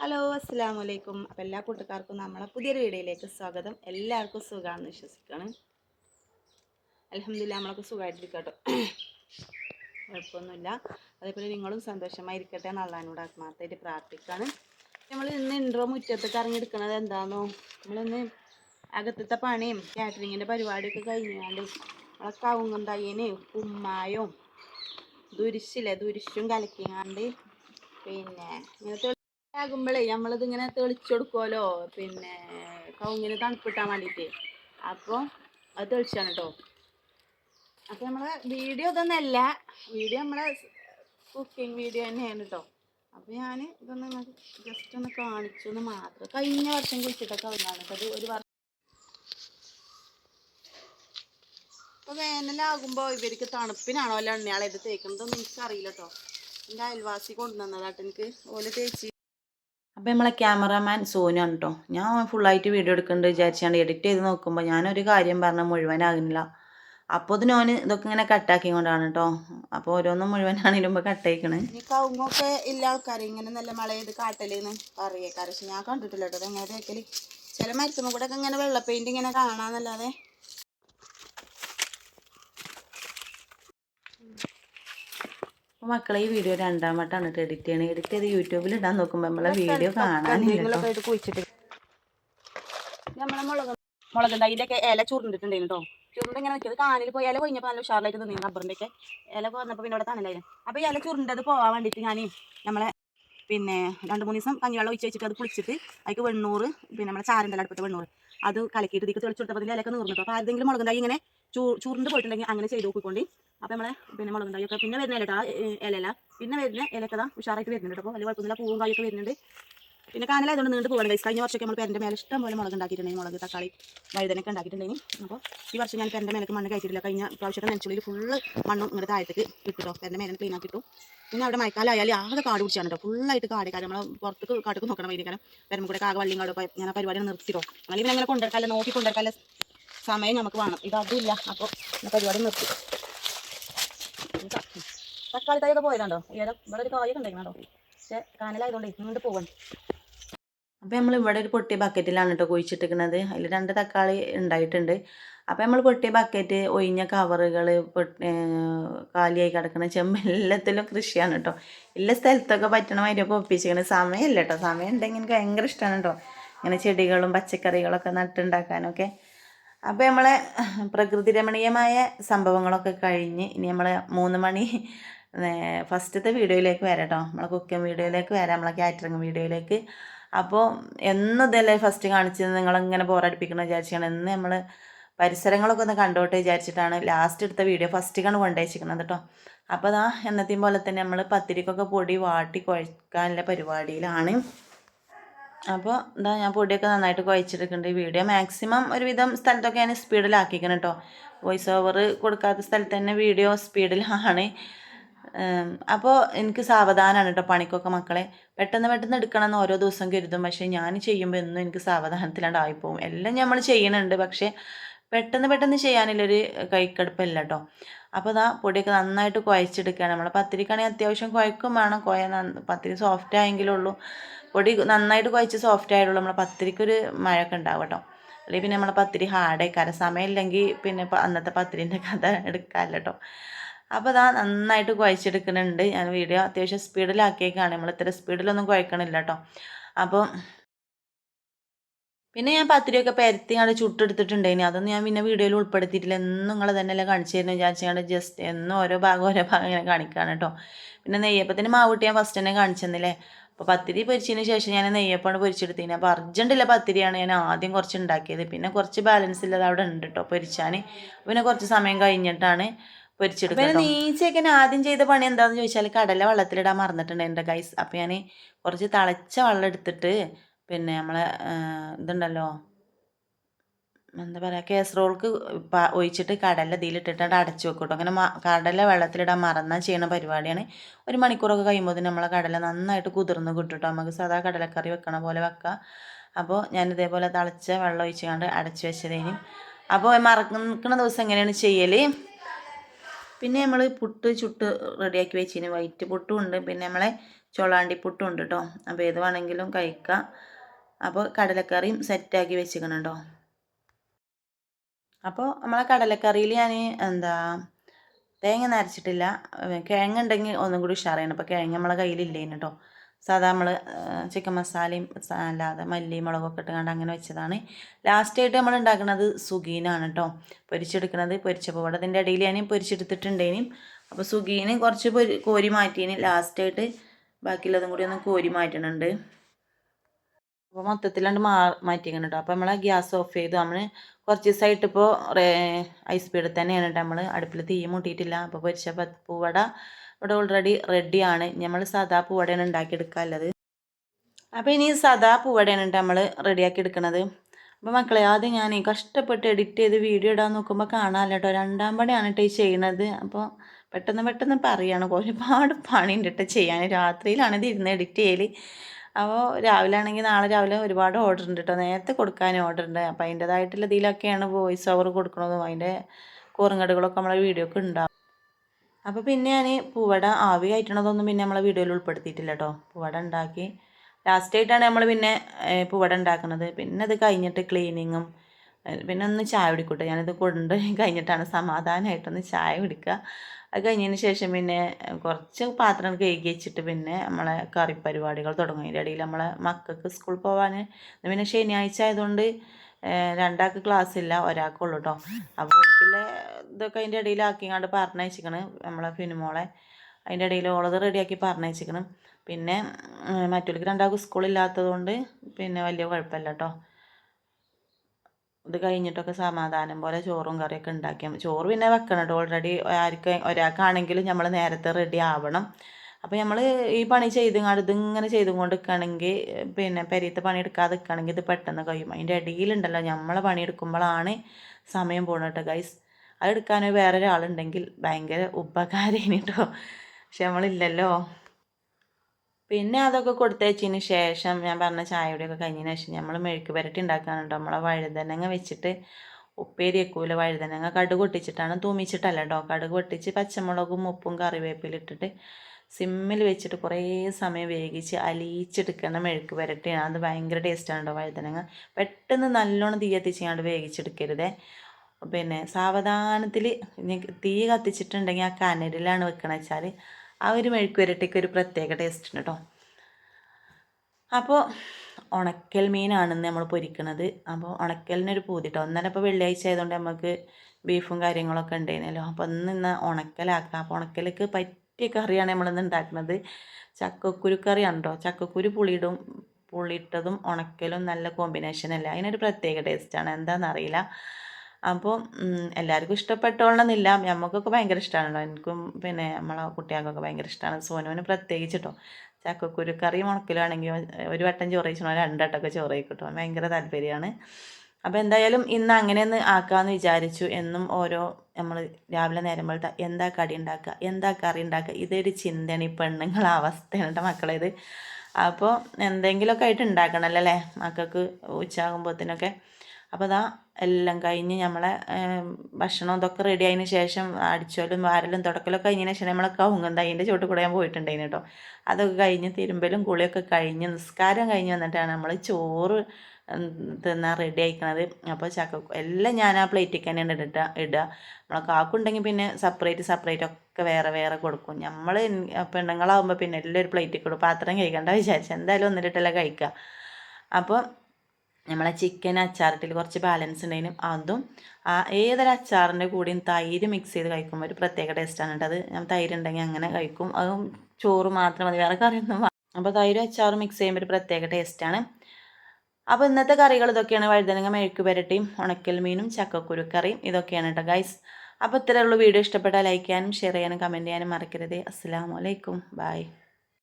Hello അസ്സാം വലൈക്കും അപ്പോൾ എല്ലാ കൂട്ടുകാർക്കും നമ്മളെ പുതിയൊരു വീഡിയോയിലേക്ക് സ്വാഗതം. എല്ലാവർക്കും സുഖമാണെന്ന് വിശ്വസിക്കണം. അലഹമില്ല നമ്മളൊക്കെ സുഖമായിട്ടിരിക്കട്ടോ കുഴപ്പമൊന്നുമില്ല. അതേപോലെ നിങ്ങളും സന്തോഷമായിരിക്കട്ടെ നല്ലതിനോട് ആത്മാർത്ഥമായിട്ട് പ്രാർത്ഥിക്കാണ്. നമ്മൾ ഇന്ന് ഇൻട്രോ മുറ്റത്ത് കറങ്ങിയെടുക്കുന്നത് എന്താണെന്നോ നമ്മളിന്ന് അകത്തത്തെ പണിയും കാറ്ററിങ്ങിന്റെ പരിപാടിയൊക്കെ കഴിഞ്ഞാണ്ട് നമ്മളെ കവുങ്ങും തയ്യനെയും കുമ്മായും ദുരിശില്ലേ? ദുരിശും കലക്കിങ്ങാണ്ട് പിന്നെ ഇങ്ങനെ ആകുമ്പോഴേ നമ്മളിത് ഇങ്ങനെ തെളിച്ചു കൊടുക്കുമല്ലോ പിന്നെ കവുങ്ങിന് തണുപ്പിട്ടാൻ വേണ്ടിയിട്ട് അപ്പോൾ അത് തെളിച്ചാണ് കേട്ടോ അപ്പോൾ നമ്മളെ വീഡിയോ ഇതൊന്നല്ല. വീഡിയോ നമ്മളെ കുക്കിംഗ് വീഡിയോ തന്നെയാണ് കേട്ടോ അപ്പോൾ ഞാൻ ഇതൊന്ന് ജസ്റ്റ് ഒന്ന് കാണിച്ചു എന്ന് മാത്രം. കഴിഞ്ഞ വർഷം കുളിച്ചിട്ടൊക്കെ വന്നാണ് അത് ഒരു വർഷം അപ്പോൾ വേനലാകുമ്പോൾ ഇവർക്ക് തണുപ്പിനാണോ അല്ല എണ്ണയാളെ ഇത് തേക്കുന്നതൊന്നും എനിക്കറിയില്ല കേട്ടോ എന്റെ അയൽവാസി കൊണ്ടുവന്നതാട്ടോ എനിക്ക്. ഓൽ തേച്ച് അപ്പം നമ്മളെ ക്യാമറാമാൻ സോനാണ് കേട്ടോ ഞാൻ ഫുള്ളായിട്ട് വീഡിയോ എടുക്കുന്നുണ്ട് വിചാരിച്ചാണ്ട് എഡിറ്റ് ചെയ്ത് നോക്കുമ്പോൾ ഞാനൊരു കാര്യം പറഞ്ഞാൽ മുഴുവനാകുന്നില്ല. അപ്പോൾ ഇതിന് ഓന് ഇതൊക്കെ ഇങ്ങനെ കട്ടാക്കി കൊണ്ടാണ് കേട്ടോ അപ്പോൾ ഓരോന്നും മുഴുവനാണെങ്കിലും കട്ട് കട്ടയിക്കണേ ഈ കവുങ്ങൊക്കെ ഇല്ല ആൾക്കാർ ഇങ്ങനെ നല്ല മഴ ചെയ്ത് കാട്ടലെന്ന് പറയേക്കാറ് പക്ഷെ ഞാൻ കണ്ടിട്ടില്ല കേട്ടോ ഇതെങ്ങനെ തേക്കൽ ചില മരത്തുമ്പോൾ കൂടെ ഇങ്ങനെ വെള്ള പെയിന്റ് ഇങ്ങനെ കാണാന്നല്ലാതെ അപ്പോൾ മക്കളെ ഈ വീഡിയോ രണ്ടാം വട്ടമാണ് കേട്ടോ എഡിറ്റ് ചെയ്യണത് എഡിറ്റ് ചെയ്ത് യൂട്യൂബിൽ ഇടാൻ നോക്കുമ്പോൾ നമ്മളെ വീഡിയോ കാണാനില്ല നമ്മളെ മുളക് മുളക് തൈന്റെ ഇല ചുരുണ്ടിട്ടുണ്ടായിരുന്നു കേട്ടോ ചുരുണ്ട് ഇങ്ങനെ നിൽക്കുന്നത് കാനിൽ പോയി ഇല കൊഞ്ഞപ്പോൾ നല്ല ഉഷാറിലായിട്ട് നിന്ന് റബ്ബറിന്റെ ഒക്കെ ഇല വന്നപ്പോൾ പിന്നെ ഇവിടെ തണലായിരുന്നു അപ്പോൾ ഇല ചുരുണ്ടത് പോകാൻ വേണ്ടിയിട്ട് ഞാൻ നമ്മളെ പിന്നെ രണ്ട് മൂന്ന് ദിവസം കഞ്ഞിവെള്ളം ഒഴിച്ച് വെച്ചിട്ട് അത് കുളിച്ചിട്ട് അതിക്ക് വെണ്ണൂറ് പിന്നെ നമ്മളെ ചാരന്റെ അടുപ്പത്തെ വെണ്ണൂറ്. അത് കലക്കിയിട്ട് ഇതിക്ക് തെളിച്ചു കൊടുത്തപ്പോൾ ഇതിന്റെ ഇലയൊക്കെ നീർന്നിട്ടു. അപ്പോൾ ആരെങ്കിലും മുളക് തൈ ഇങ്ങനെ ചൂ ചുരുണ്ട് പോയിട്ടുണ്ടെങ്കിൽ അങ്ങനെ ചെയ്ത് നോക്കിക്കൊണ്ട്. അപ്പോൾ നമ്മളെ പിന്നെ മുളക് തൈയൊക്കെ പിന്നെ വരുന്ന ഇലട്ടാ ഇലയില. പിന്നെ വരുന്ന ഇലക്കഥ ഉഷാറായിട്ട് വരുന്നുണ്ട് അപ്പോൾ വലിയ കുഴപ്പമൊന്നുമില്ല. പൂവും കായൊക്കെ വരുന്നുണ്ട്. പിന്നെ കാനലായതുകൊണ്ട് നീണ്ട് പോകണം കഴിച്ച് കഴിഞ്ഞ വർഷമൊക്കെ നമ്മൾ പെരന്റെ മേലെ ഇഷ്ടം പോലെ മുളക് ഉണ്ടാക്കിയിട്ടുണ്ടെങ്കിൽ മുളക് തക്കാളി വഴുതനൊക്കെ ഉണ്ടാക്കിയിട്ടുണ്ടെങ്കിൽ അപ്പോൾ ഈ വർഷം ഞാൻ പെരന്റെ മേലേക്ക് മണ്ണ് കഴിച്ചിട്ടില്ല കഴിഞ്ഞ പ്രാവശ്യത്തെ നെഞ്ചുള്ളിൽ ഫുള്ള് മണ്ണും ഇങ്ങനെ താഴത്തേക്ക് കിട്ടുമോ പെരന്റെ മേലെ ക്ലീൻ ആക്കിയിട്ടു. പിന്നെ അവിടെ മഴക്കാലമായാലും ആകെ കാട് പിടിച്ചാണ് കേട്ടോ. ഫുള്ളായിട്ട് കാട്. കാര്യം നമ്മൾ പുറത്തേക്ക് കാട്ടേക്ക് നോക്കണം വരുമ്പോൾ കൂടെ ആകെ വള്ളിയും കാടും ഞാൻ ആ പരിപാടി നിർത്തിട്ടോ. അല്ലെങ്കിൽ പിന്നെ അങ്ങനെ കൊണ്ടുവരക്കാല്ല നോക്കി കൊണ്ടിരിക്കാല്ല സമയം നമുക്ക് വേണം. ഇത് അതുമില്ല അപ്പോൾ പരിപാടി നിർത്തി. തക്കാളി തൈ ഒക്കെ പോയതാണ്ടോ? ഏതാ ഇവിടെ ഒരു കായൊക്കെ ഉണ്ടായിരുന്നോ പക്ഷെ കാനലായതുകൊണ്ട് നീണ്ട് പോവാണ് അപ്പോൾ നമ്മൾ ഇവിടെ ഒരു പൊട്ടിയ ബക്കറ്റിലാണ് കേട്ടോ കുഴിച്ചിട്ടിരിക്കുന്നത്. അതിൽ രണ്ട് തക്കാളി ഉണ്ടായിട്ടുണ്ട്. അപ്പോൾ നമ്മൾ പൊട്ടിയ ബക്കറ്റ് ഒഴിഞ്ഞ കവറുകൾ കാലിയായി കിടക്കുന്ന ചെമ്പ് എല്ലാത്തിലും കൃഷിയാണ് കേട്ടോ. എല്ലാ സ്ഥലത്തൊക്കെ പറ്റണ മാതിരിയൊക്കെ ഒപ്പിച്ചിരിക്കുന്നത് സമയമില്ല കേട്ടോ. സമയം ഉണ്ടെങ്കിൽ എനിക്ക് ഭയങ്കര ഇഷ്ടമാണ് കേട്ടോ. ഇങ്ങനെ ചെടികളും പച്ചക്കറികളൊക്കെ നട്ടുണ്ടാക്കാനൊക്കെ. അപ്പോൾ നമ്മളെ പ്രകൃതി രമണീയമായ സംഭവങ്ങളൊക്കെ കഴിഞ്ഞ് ഇനി നമ്മൾ മൂന്ന് മണി ഫസ്റ്റത്തെ വീഡിയോയിലേക്ക് വരാം കേട്ടോ നമ്മളെ കുക്കിംഗ് വീഡിയോയിലേക്ക് വരാം. നമ്മളെ കാറ്ററിംഗ് വീഡിയോയിലേക്ക്. അപ്പോൾ എന്ന് ഇതല്ലേ ഫസ്റ്റ് കാണിച്ചത്? നിങ്ങളിങ്ങനെ ബോറടിപ്പിക്കണം വിചാരിച്ചാണ്. എന്ന് നമ്മൾ പരിസരങ്ങളൊക്കെ ഒന്ന് കണ്ടോട്ടെ വിചാരിച്ചിട്ടാണ് ലാസ്റ്റ് എടുത്ത വീഡിയോ ഫസ്റ്റ് കണ്ട് കൊണ്ടുവച്ചിരിക്കുന്നത് കേട്ടോ അപ്പോൾ അതാ എന്നത്തെയും പോലെ തന്നെ നമ്മൾ പത്തിരിക്കൊക്കെ പൊടി വാട്ടി കുഴക്കാനുള്ള പരിപാടിയിലാണ്. അപ്പോൾ എന്താ ഞാൻ പൊടിയൊക്കെ നന്നായിട്ട് കുഴച്ചെടുക്കുന്നുണ്ട് ഈ വീഡിയോ. മാക്സിമം ഒരുവിധം സ്ഥലത്തൊക്കെ ഞാൻ സ്പീഡിലാക്കിക്കണം കേട്ടോ വോയിസ് ഓവർ കൊടുക്കാത്ത സ്ഥലത്ത് തന്നെ വീഡിയോ സ്പീഡിലാണ് അപ്പോൾ എനിക്ക് സാവധാനമാണ് കേട്ടോ പണിക്കൊക്കെ മക്കളെ. പെട്ടെന്ന് പെട്ടെന്ന് എടുക്കണം എന്ന് ഓരോ ദിവസം കരുതും. പക്ഷേ ഞാൻ ചെയ്യുമ്പോൾ എന്നും എനിക്ക് സാവധാനത്തിലാണ്ട് ആയിപ്പോവും. എല്ലാം നമ്മൾ ചെയ്യണുണ്ട്. പക്ഷേ പെട്ടെന്ന് പെട്ടെന്ന് ചെയ്യാനുള്ളൊരു കൈക്കടുപ്പില്ല കേട്ടോ അപ്പോൾ ഇതാ പൊടിയൊക്കെ നന്നായിട്ട് കുഴച്ചെടുക്കുകയാണ് നമ്മൾ പത്തിരിക്കാണെങ്കിൽ അത്യാവശ്യം കുഴക്കും വേണം. കുഴ പത്തിരി സോഫ്റ്റ് ആയെങ്കിലുള്ളൂ പൊടി നന്നായിട്ട് കുഴച്ച് സോഫ്റ്റ് ആയിട്ടുള്ളൂ. നമ്മളെ പത്തിരിക്കൊരു മഴയൊക്കെ ഉണ്ടാവും കേട്ടോ അല്ലെങ്കിൽ പിന്നെ നമ്മളെ പത്തിരി ഹാർഡായി കാരണം സമയമില്ലെങ്കിൽ പിന്നെ അന്നത്തെ പത്തിരിന്റെ കഥ എടുക്കാമല്ലോ കേട്ടോ അപ്പോൾ അതാ നന്നായിട്ട് കുഴച്ചെടുക്കുന്നുണ്ട്. ഞാൻ വീഡിയോ അത്യാവശ്യം സ്പീഡിലാക്കിയേക്കാണ് നമ്മൾ ഇത്ര സ്പീഡിലൊന്നും കുഴക്കണില്ല കേട്ടോ അപ്പോൾ പിന്നെ ഞാൻ പത്തിരിയൊക്കെ പരത്തി ഞാൻ ചുട്ടെടുത്തിട്ടുണ്ടായിനി. അതൊന്നും ഞാൻ പിന്നെ വീഡിയോയിൽ ഉൾപ്പെടുത്തിയിട്ടില്ല. എന്നും നിങ്ങൾ തന്നെയല്ലേ കാണിച്ചു തരുന്നു ഞങ്ങൾ ജസ്റ്റ് എന്നും ഓരോ ഭാഗം ഓരോ ഭാഗം ഇങ്ങനെ കാണിക്കുകയാണ് കേട്ടോ പിന്നെ നെയ്യപ്പത്തിന് മാവൂട്ടി ഞാൻ ഫസ്റ്റ് തന്നെ കാണിച്ചെന്നില്ലേ? അപ്പോൾ പത്തിരി പൊരിച്ചതിന് ശേഷം ഞാൻ നെയ്യപ്പമാണ് പൊരിച്ചെടുത്തിന്. അപ്പോൾ അർജന്റില്ല പത്തിരിയാണ് ഞാൻ ആദ്യം കുറച്ച് ഉണ്ടാക്കിയത് പിന്നെ കുറച്ച് ബാലൻസ് ഇല്ലാതെ അവിടെ ഉണ്ട് കേട്ടോ പൊരിച്ചാൻ പിന്നെ കുറച്ച് സമയം കഴിഞ്ഞിട്ടാണ് പൊരിച്ചെടുക്കുന്നത് നീച്ചയൊക്കെ ആദ്യം ചെയ്ത പണി എന്താണെന്ന് ചോദിച്ചാൽ കടല വെള്ളത്തിലിടാൻ മറന്നിട്ടുണ്ട് എന്റെ ഗൈസ് അപ്പോൾ ഞാൻ കുറച്ച് തളച്ച വെള്ളം എടുത്തിട്ട് പിന്നെ നമ്മളെ ഇതുണ്ടല്ലോ എന്താ പറയുക കേസറോൾക്ക് ഒഴിച്ചിട്ട് കടല ഇതിലിട്ടിട്ട് അടച്ചു വെക്കട്ടോ കേട്ടോ. അങ്ങനെ കടല വെള്ളത്തിലിടാൻ മറന്നാൽ ചെയ്യുന്ന പരിപാടിയാണ്. ഒരു മണിക്കൂറൊക്കെ കഴിയുമ്പോൾ നമ്മളെ കടല നന്നായിട്ട് കുതിർന്ന് കിട്ടും കേട്ടോ. നമുക്ക് സാധാ കടലക്കറി വെക്കണ പോലെ വെക്കാം. അപ്പോൾ ഞാൻ ഇതേപോലെ തളച്ച വെള്ളം ഒഴിച്ചുകൊണ്ട് അടച്ചു വെച്ചതേനും. അപ്പോൾ മറക്കുന്ന ദിവസം എങ്ങനെയാണ് ചെയ്യൽ പിന്നെ നമ്മൾ പുട്ട് ചുട്ട് റെഡിയാക്കി വെച്ചിന്. വൈറ്റ് പുട്ടും ഉണ്ട് പിന്നെ നമ്മളെ ചൊളാണ്ടിപ്പുട്ടും ഉണ്ട് കേട്ടോ അപ്പോൾ ഏത് വേണമെങ്കിലും കഴിക്കാം. അപ്പോൾ കടലക്കറിയും സെറ്റാക്കി വെച്ചിരിക്കണം കേട്ടോ അപ്പോൾ നമ്മളെ കടലക്കറിയിൽ ഞാൻ എന്താ തേങ്ങ നരച്ചിട്ടില്ല കിഴങ്ങുണ്ടെങ്കിൽ ഒന്നും കൂടി ഉഷാറാണ്. അപ്പോൾ കിഴങ്ങ് നമ്മളെ കയ്യിലില്ലേന് കേട്ടോ സാധാ നമ്മൾ ചിക്കൻ മസാലയും അല്ലാതെ മല്ലി മുളകൊക്കെ ഇട്ടുകൊണ്ട് അങ്ങനെ വെച്ചതാണ്. ലാസ്റ്റായിട്ട് നമ്മൾ ഉണ്ടാക്കുന്നത് സുഗീനാണ് കേട്ടോ പൊരിച്ചെടുക്കുന്നത് പൊരിച്ച ഇവിടെ അതിന്റെ ഇടയിൽ ഞാൻ പൊരിച്ചെടുത്തിട്ടുണ്ടേനും. അപ്പോൾ സുഗീന് കുറച്ച് പൊരി കോരി മാറ്റിയതിന് ലാസ്റ്റായിട്ട് ബാക്കിയുള്ളതും കൂടി ഒന്ന് കോരി മാറ്റണുണ്ട്. അപ്പോൾ മൊത്തത്തിലാണ്ട് മാ മാറ്റിക്കണം കേട്ടോ അപ്പോൾ നമ്മൾ ഗ്യാസ് ഓഫ് ചെയ്തു. നമ്മൾ കുറച്ച് ദിവസമായിട്ട് ഇപ്പോൾ ഐസ് സ്പീഡിൽ തന്നെയാണ് കേട്ടോ നമ്മൾ അടുപ്പിൽ തീ മുട്ടിയിട്ടില്ല. അപ്പോൾ പൊരിച്ച പൂവട ഇവിടെ ഓൾറെഡി റെഡിയാണ് നമ്മൾ സാധാ പൂവടയാണ് ഉണ്ടാക്കിയെടുക്കാനുള്ളത്. അപ്പോൾ ഇനി സാധാ പൂവടയാണ് നമ്മൾ റെഡിയാക്കി എടുക്കുന്നത് അപ്പോൾ മക്കളെ ആദ്യം ഞാൻ കഷ്ടപ്പെട്ട് എഡിറ്റ് ചെയ്ത് വീഡിയോ ഇടാൻ നോക്കുമ്പോൾ കാണാമല്ലോ കേട്ടോ. രണ്ടാം പണിയാണ് ഈ ചെയ്യണത്. അപ്പോൾ പെട്ടെന്ന് പെട്ടെന്ന് പറയാണ്. ഒരുപാട് പണിയുണ്ട് കേട്ടോ ചെയ്യാൻ. രാത്രിയിലാണ് ഇത് ഇരുന്ന് എഡിറ്റ് ചെയ്യൽ അപ്പോൾ രാവിലെ ആണെങ്കിൽ നാളെ രാവിലെ ഒരുപാട് ഓർഡർ ഉണ്ട് കേട്ടോ നേരത്തെ കൊടുക്കാൻ ഓർഡർ ഉണ്ട്. അപ്പോൾ അതിന്റേതായിട്ടുള്ള ഇതിലൊക്കെയാണ് വോയിസ് ഓവർ കൊടുക്കണതും. അതിന്റെ കുറുങ്ങടുകളൊക്കെ നമ്മളെ വീഡിയോക്ക് ഉണ്ടാവും. അപ്പോൾ പിന്നെ ഞാൻ പൂവട ആവി കയറ്റണതൊന്നും പിന്നെ നമ്മളെ വീഡിയോയിൽ ഉൾപ്പെടുത്തിയിട്ടില്ല കേട്ടോ പൂവട ഉണ്ടാക്കി. ലാസ്റ്റായിട്ടാണ് നമ്മൾ പിന്നെ പൂവട ഉണ്ടാക്കുന്നത് പിന്നെ അത് കഴിഞ്ഞിട്ട് ക്ലീനിങ്ങും പിന്നെ ഒന്ന് ചായ കുടിക്കട്ടെ. ഞാനിത് കൊണ്ട് കഴിഞ്ഞിട്ടാണ് സമാധാനമായിട്ടൊന്ന് ചായ കുടിക്കുക അത് കഴിഞ്ഞതിന് ശേഷം പിന്നെ കുറച്ച് പാത്രം കഴുകി വെച്ചിട്ട് പിന്നെ നമ്മളെ കറി പരിപാടികൾ തുടങ്ങും. അതിന്റെ ഇടയിൽ നമ്മളെ മക്കൾക്ക് സ്കൂളിൽ പോകാൻ പിന്നെ ശനിയാഴ്ച ആയതുകൊണ്ട് രണ്ടാൾക്ക് ക്ലാസ് ഇല്ല ഒരാൾക്കുള്ളൂ കേട്ടോ അപ്പോൾ ഒരിക്കലെ ഇതൊക്കെ അതിന്റെ ഇടയിലാക്കിങ്ങാണ്ട് പറഞ്ഞയച്ചിക്കണ് നമ്മളെ ഫിനിമോളെ. അതിന്റെ ഇടയിൽ ഓളത് റെഡിയാക്കി പറഞ്ഞയച്ചിക്കണം. പിന്നെ മറ്റുള്ളവർക്ക് രണ്ടാൾക്ക് സ്കൂളില്ലാത്തത് കൊണ്ട് പിന്നെ വലിയ കുഴപ്പമില്ല കേട്ടോ ഇത് കഴിഞ്ഞിട്ടൊക്കെ സമാധാനം പോലെ ചോറും കറിയൊക്കെ ഉണ്ടാക്കിയാൽ ചോറ് പിന്നെ വെക്കണം കേട്ടോ ഓൾറെഡി ആർക്ക് ഒരാൾക്കാണെങ്കിലും നമ്മൾ നേരത്തെ റെഡി ആവണം. അപ്പോൾ നമ്മൾ ഈ പണി ചെയ്തുകൊണ്ട് ഇതിങ്ങനെ ചെയ്തുകൊണ്ട് നിൽക്കുകയാണെങ്കിൽ പിന്നെ പെരീത്തെ പണി എടുക്കാതെ നിൽക്കുകയാണെങ്കിൽ ഇത് പെട്ടെന്ന് കഴിയും. അതിന്റെ ഇടയിലുണ്ടല്ലോ നമ്മളെ പണി എടുക്കുമ്പോഴാണ് സമയം പോകണം ഗൈസ് അത് എടുക്കാൻ വേറെ ഒരാളുണ്ടെങ്കിൽ ഭയങ്കര ഉപകാരം കേട്ടോ പക്ഷെ നമ്മളില്ലല്ലോ പിന്നെ അതൊക്കെ കൊടുത്തയച്ചതിന് ശേഷം ഞാൻ പറഞ്ഞ ചായയുടെയൊക്കെ കഴിഞ്ഞതിന് ശേഷം നമ്മൾ മെഴുക്ക് പുരട്ടി ഉണ്ടാക്കാനുണ്ടോ. നമ്മളെ വഴുതനങ്ങ വെച്ചിട്ട് ഉപ്പേരി വെക്കൂല വഴുതനങ്ങ കടുക് പൊട്ടിച്ചിട്ടാണ് തൂമിച്ചിട്ടല്ല കേട്ടോ കടുക് പൊട്ടിച്ച് പച്ചമുളകും ഉപ്പും കറിവേപ്പിലും ഇട്ടിട്ട് സിമ്മിൽ വെച്ചിട്ട് കുറേ സമയം വേവിച്ച് അലിയിച്ചെടുക്കണം മെഴുക്ക് പുരട്ടിയാണ്. അത് ഭയങ്കര ടേസ്റ്റാണ് കേട്ടോ വഴുതനങ്ങ. പെട്ടെന്ന് നല്ലോണം തീ കത്തിച്ചാണ്ട് വേവിച്ചെടുക്കരുതേ. പിന്നെ സാവധാനത്തിൽ തീ കത്തിച്ചിട്ടുണ്ടെങ്കിൽ ആ കനലിലാണ് വെക്കണത് വെച്ചാൽ ആ ഒരു മെഴുക്ക് പുരട്ടിക്ക് ഒരു പ്രത്യേക ടേസ്റ്റ് ഉണ്ട് കേട്ടോ അപ്പോൾ ഉണക്കൽ മീനാണെന്ന് നമ്മൾ പൊരിക്കണത്. അപ്പോൾ ഉണക്കലിനൊരു പൂതി കേട്ടോ ഒന്നര ഇപ്പോൾ വെള്ളിയാഴ്ച ആയതുകൊണ്ട് നമുക്ക് ബീഫും കാര്യങ്ങളൊക്കെ ഉണ്ടായിരുന്നല്ലോ. അപ്പോൾ ഇന്ന് ഇന്ന് ഉണക്കലാക്കാം. അപ്പോൾ ഉണക്കലേക്ക് പറ്റിയ കറിയാണ് നമ്മളിന്ന് ഉണ്ടാക്കുന്നത്. ചക്കക്കുരു കറിയാണ് കേട്ടോ ചക്കക്കുരു പുളിയിടും പുളിയിട്ടതും ഉണക്കലും നല്ല കോമ്പിനേഷൻ അല്ലേ? അതിനൊരു പ്രത്യേക ടേസ്റ്റാണ് എന്താണെന്നറിയില്ല അപ്പോൾ എല്ലാവർക്കും ഇഷ്ടപ്പെട്ടോളണമെന്നില്ല. നമുക്കൊക്കെ ഭയങ്കര ഇഷ്ടമാണല്ലോ എനിക്കും പിന്നെ നമ്മളെ കുട്ടികൾക്കൊക്കെ ഭയങ്കര ഇഷ്ടമാണ് സോനുവിന് പ്രത്യേകിച്ച് കേട്ടോ ചക്കക്കുരു കറി മുണക്കിലാണെങ്കിൽ ഒരു വട്ടം ചോറ് കഴിച്ചോ രണ്ട് വട്ടമൊക്കെ ചോറ് കേട്ടോ ഭയങ്കര താല്പര്യമാണ്. അപ്പോൾ എന്തായാലും ഇന്ന് അങ്ങനെ ഒന്ന് ആക്കാമെന്ന് വിചാരിച്ചു. എന്നും ഓരോ നമ്മൾ രാവിലെ നേരം പോലത്തെ എന്താ കടി ഉണ്ടാക്കുക എന്താ കറി ഉണ്ടാക്കുക ഇതൊരു ചിന്തയാണ് ഈ പെണ്ണുങ്ങളെ അവസ്ഥയാണ് കേട്ടോ മക്കളേത്. അപ്പോൾ എന്തെങ്കിലുമൊക്കെ ആയിട്ട് ഉണ്ടാക്കണമല്ലോ അല്ലേ മക്കൾക്ക് ഉച്ചയാകുമ്പോഴത്തേനൊക്കെ അപ്പോൾ അതാ എല്ലാം കഴിഞ്ഞ് നമ്മളെ ഭക്ഷണം ഇതൊക്കെ റെഡി ആയതിന് ശേഷം അടിച്ചോലും വാരലും തുടക്കലൊക്കെ കഴിഞ്ഞതിന് ശേഷം നമ്മളെ കവുങ്ങും തൈന്റെ ചുവട്ട് കൂടെ ഞാൻ പോയിട്ടുണ്ടായിരുന്നു കേട്ടോ അതൊക്കെ കഴിഞ്ഞ് തിരുമ്പലും കുളിയൊക്കെ കഴിഞ്ഞ് നിസ്കാരം കഴിഞ്ഞ് വന്നിട്ടാണ് നമ്മൾ ചോറ് തിന്നാൻ റെഡി ആയിക്കണത്. അപ്പോൾ ചക്ക എല്ലാം ഞാൻ ആ പ്ലേറ്റിൽ തന്നെയാണ് ഇടട്ട ഇടുക നമ്മളെ കാക്കുണ്ടെങ്കിൽ പിന്നെ സെപ്പറേറ്റ് സെപ്പറേറ്റ് ഒക്കെ വേറെ വേറെ കൊടുക്കും. നമ്മൾ പെണ്ണുങ്ങളാവുമ്പോൾ പിന്നെ എല്ലാം ഒരു പ്ലേറ്റിൽ കൊടുക്കും പാത്രം കഴിക്കണ്ട വിചാരിച്ചു എന്തായാലും ഒന്നിലിട്ടല്ല കഴിക്കുക അപ്പോൾ നമ്മളെ ചിക്കൻ അച്ചാറിട്ടിൽ കുറച്ച് ബാലൻസ് ഉണ്ടെങ്കിലും അതും ആ ഏതൊരു അച്ചാറിന്റെ കൂടെയും തൈര് മിക്സ് ചെയ്ത് കഴിക്കുമ്പോൾ ഒരു പ്രത്യേക ടേസ്റ്റാണ് കേട്ടോ അത് ഞാൻ തൈര് ഉണ്ടെങ്കിൽ അങ്ങനെ കഴിക്കും. അതും ചോറ് മാത്രം മതി. വേറെ കറിയൊന്നും അപ്പോൾ തൈരും അച്ചാറും മിക്സ് ചെയ്യുമ്പോൾ ഒരു പ്രത്യേക ടേസ്റ്റാണ് അപ്പോൾ ഇന്നത്തെ കറികൾ ഇതൊക്കെയാണ്. വഴുതനങ്ങ മെഴുക്ക് പുരട്ടിയും ഉണക്കൽ മീനും ചക്കക്കുരു കറിയും ഇതൊക്കെയാണ് കേട്ടോ ഗൈസ് അപ്പോൾ ഇത്രയുള്ള വീഡിയോ ഇഷ്ടപ്പെട്ടാൽ ലൈക്ക് ചെയ്യാനും ഷെയർ ചെയ്യാനും കമന്റ് ചെയ്യാനും മറക്കരുത്. അസ്സാം വലൈക്കും ബായ്